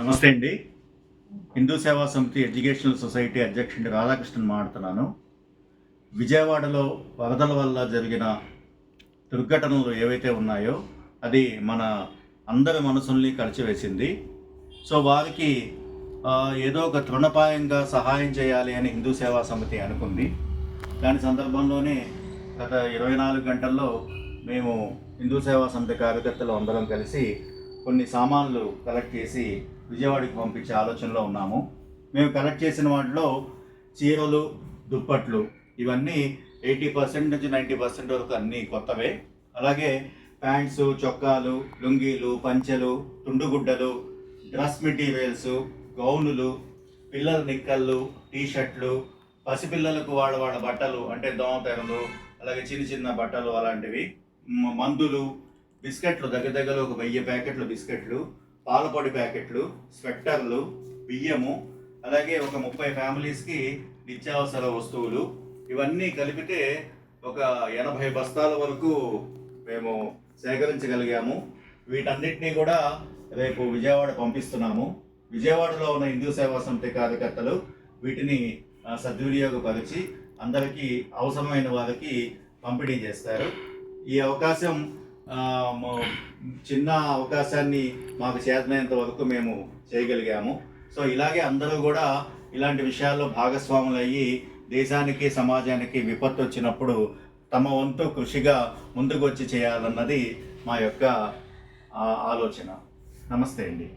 నమస్తే అండి. హిందూ సేవా సమితి ఎడ్యుకేషనల్ సొసైటీ అధ్యక్షుడి రాధాకృష్ణన్ మాట్లాడుతున్నాను. విజయవాడలో వరదల వల్ల జరిగిన దుర్ఘటనలు ఏవైతే ఉన్నాయో అది మన అందరి మనసుల్ని కలిచివేసింది. సో వారికి ఏదో ఒక తృణపాయంగా సహాయం చేయాలి అని హిందూ సేవా సమితి అనుకుంది. దాని సందర్భంలోనే గత ఇరవై నాలుగు గంటల్లో మేము హిందూ సేవా సమితి కార్యకర్తలు అందరం కలిసి కొన్ని సామాన్లు కలెక్ట్ చేసి విజయవాడకి పంపించే ఆలోచనలో ఉన్నాము. మేము కలెక్ట్ చేసిన వాటిలో చీరలు దుప్పట్లు ఇవన్నీ ఎయిటీ పర్సెంట్ నుంచి నైంటీ పర్సెంట్ వరకు అన్నీ కొత్తవే. అలాగే ప్యాంట్స్ చొక్కాలు లుంగీలు పంచెలు తుండుగుడ్డలు డ్రెస్ మెటీరియల్స్ గౌనులు పిల్లల నిక్కళ్ళు టీ షర్ట్లు పసిపిల్లలకు వాళ్ళ వాళ్ళ బట్టలు అంటే దోమతెరలు అలాగే చిన్న చిన్న బట్టలు అలాంటివి మందులు బిస్కెట్లు దగ్గర దగ్గర ఒక వెయ్యి ప్యాకెట్లు బిస్కెట్లు పాలపొడి ప్యాకెట్లు స్వెట్టర్లు బియ్యము అలాగే ఒక ముప్పై ఫ్యామిలీస్కి నిత్యావసర వస్తువులు. ఇవన్నీ కలిపితే ఒక ఎనభై బస్తాల వరకు మేము సేకరించగలిగాము. వీటన్నిటినీ కూడా రేపు విజయవాడ పంపిస్తున్నాము. విజయవాడలో ఉన్న హిందూ సేవా సమితి కార్యకర్తలు వీటిని సద్వినియోగపరిచి అందరికీ అవసరమైన వారికి పంపిణీ చేస్తారు. ఈ అవకాశం చిన్న అవకాశాన్ని మాకు చేతనైనంత వరకు మేము చేయగలిగాము. సో ఇలాగే అందరూ కూడా ఇలాంటి విషయాల్లో భాగస్వాములు అయ్యి దేశానికి సమాజానికి విపత్తు వచ్చినప్పుడు తమ వంతు కృషిగా ముందుకు వచ్చి చేయాలన్నది మా యొక్క ఆలోచన. నమస్తే అండి.